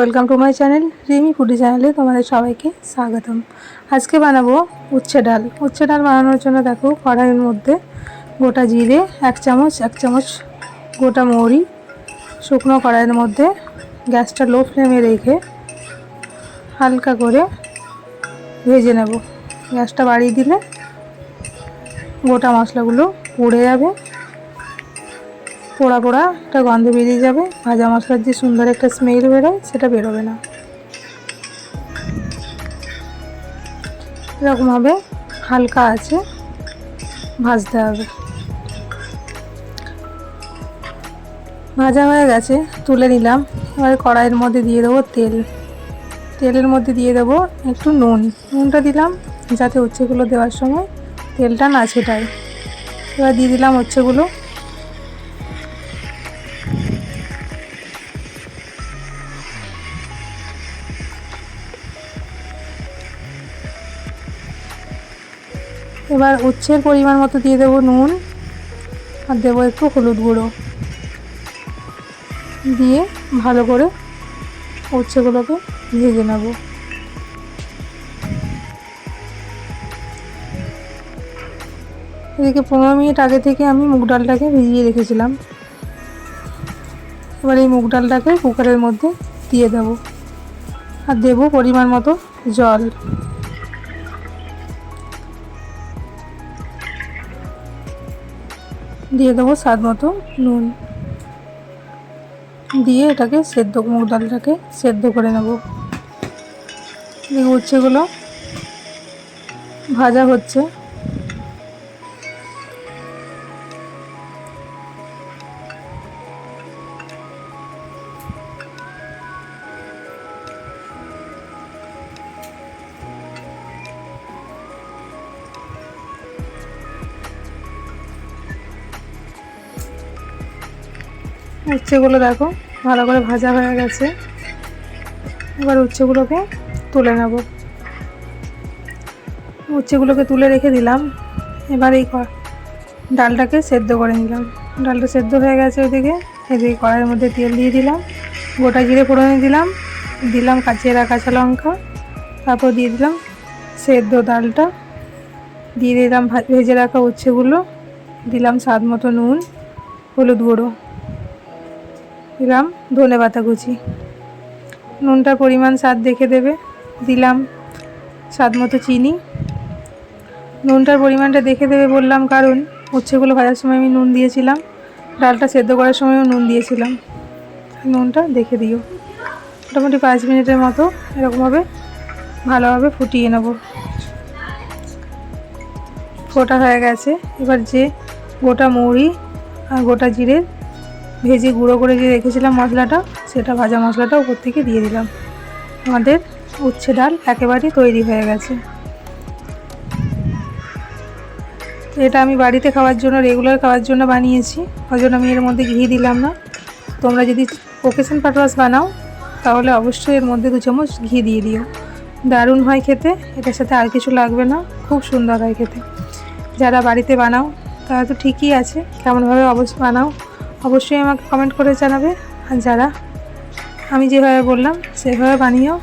Welcome to my channel Rimi foodie চ্যানেলে তোমাদের সবাইকে স্বাগতম। আজকে বানাবো উচ্ছে ডাল। উচ্ছে ডাল বানানোর জন্য দেখো কড়াইয়ের মধ্যে গোটা জিরে, এক চামচ এক চামচ গোটা মৌরি, শুকনো কড়াইয়ের মধ্যে গ্যাসটা লো ফ্লেমে রেখে হালকা করে ভেজে নেব। গ্যাসটা বাড়িয়ে দিলে গোটা মশলাগুলো পুড়ে যাবে। পোড়া পোড়া একটা গন্ধ বেরিয়ে যাবে। ভাজা মশলার যে সুন্দর একটা স্মেল বেরোয়, সেটা বেরোবে না। এরকমভাবে হালকা আছে, ভাজতে হবে। ভাজা হয়ে গেছে, তুলে নিলাম। এবার কড়াইয়ের মধ্যে দিয়ে দেবো তেল। তেলের মধ্যে দিয়ে দেবো একটু নুন। নুনটা দিলাম, যাতে উচ্ছেগুলো দেওয়ার সময় তেলটা না ছেটায়। এবার দিয়ে দিলাম উচ্ছেগুলো। এবার উচ্ছের পরিমাণ মতো দিয়ে দেবো নুন আর দেবো একটু হলুদ গুঁড়ো। দিয়ে ভালো করে উচ্ছেগুলোকে ভেজে নেব। এদিকে পনেরো মিনিট আগে থেকে আমি মুগ ডালটাকে ভিজিয়ে রেখেছিলাম। এবার এই মুগ ডালটাকে কুকারের মধ্যে দিয়ে দেবো। আর দেবো পরিমাণ মতো জল। দিয়ে দেবো স্বাদ মতো নুন। দিয়ে এটাকে সেদ্ধ, মুগ ডালটাকে সেদ্ধ করে নেব। এই উচ্ছেগুলো ভাজা হচ্ছে। উচ্ছেগুলো দেখো, ভালো করে ভাজা হয়ে গেছে। এবার উচ্ছেগুলোকে তুলে নেব। উচ্ছেগুলোকে তুলে রেখে দিলাম। এবার এই ডালটাকে সেদ্ধ করে নিলাম। ডালটা সেদ্ধ হয়ে গেছে ওইদিকে। এদিকে কড়াইয়ের মধ্যে তেল দিয়ে দিলাম। গোটা জিরে ফোড়নে দিলাম। দিলাম কাঁচিয়েরা কাঁচা লঙ্কা। তারপর দিয়ে দিলাম সেদ্ধ ডালটা। দিয়ে দিলাম ভেজে রাখা উচ্ছেগুলো। দিলাম স্বাদ মতো নুন, হলুদ গুঁড়ো। দিলাম, ধনে পাতা কুচি। নুনটার পরিমাণ স্বাদ দেখে দেবে। দিলাম স্বাদ মতো চিনি। নুনটার পরিমাণটা দেখে দেবে বললাম, কারণ উচ্ছেগুলো ভাজার সময় আমি নুন দিয়েছিলাম। ডালটা সেদ্ধ করার সময়ও নুন দিয়েছিলাম। নুনটা দেখে দিও। মোটামুটি পাঁচ মিনিটের মতো এরকমভাবে ভালোভাবে ফুটিয়ে নেব। ফোটা হয়ে গেছে। এবার যে গোটা মৌরি আর গোটা জিরের ভেজে গুঁড়ো করে যে রেখেছিলাম মশলাটা, সেটা ভাজা মশলাটা উপর থেকে দিয়ে দিলাম। আমাদের উচ্ছে ডাল একেবারেই তৈরি হয়ে গেছে। এটা আমি বাড়িতে খাওয়ার জন্য রেগুলার খাওয়ার জন্য বানিয়েছি। ওই জন্য আমি এর মধ্যে ঘি দিলাম না। তোমরা যদি ওকেশন পারপাস বানাও, তাহলে অবশ্যই এর মধ্যে দু চামচ ঘি দিয়ে দিও। দারুণ হয় খেতে, এটার সাথে আর কিছু লাগবে না, খুব সুন্দর হয় খেতে। যারা বাড়িতে বানাও, তারা তো ঠিকই আছে। কেমনভাবে অবশ্যই বানাও অবশ্যই আমাকে কমেন্ট করে জানাবে। আর যারা আমি যেভাবে বললাম, সেভাবে বানিয়েও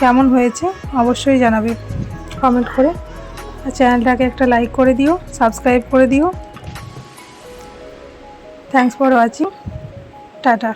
কেমন হয়েছে অবশ্যই জানাবে কমেন্ট করে। আর চ্যানেলটাকে একটা লাইক করে দিও সাবস্ক্রাইব করে দিও। Thanks for watching tata.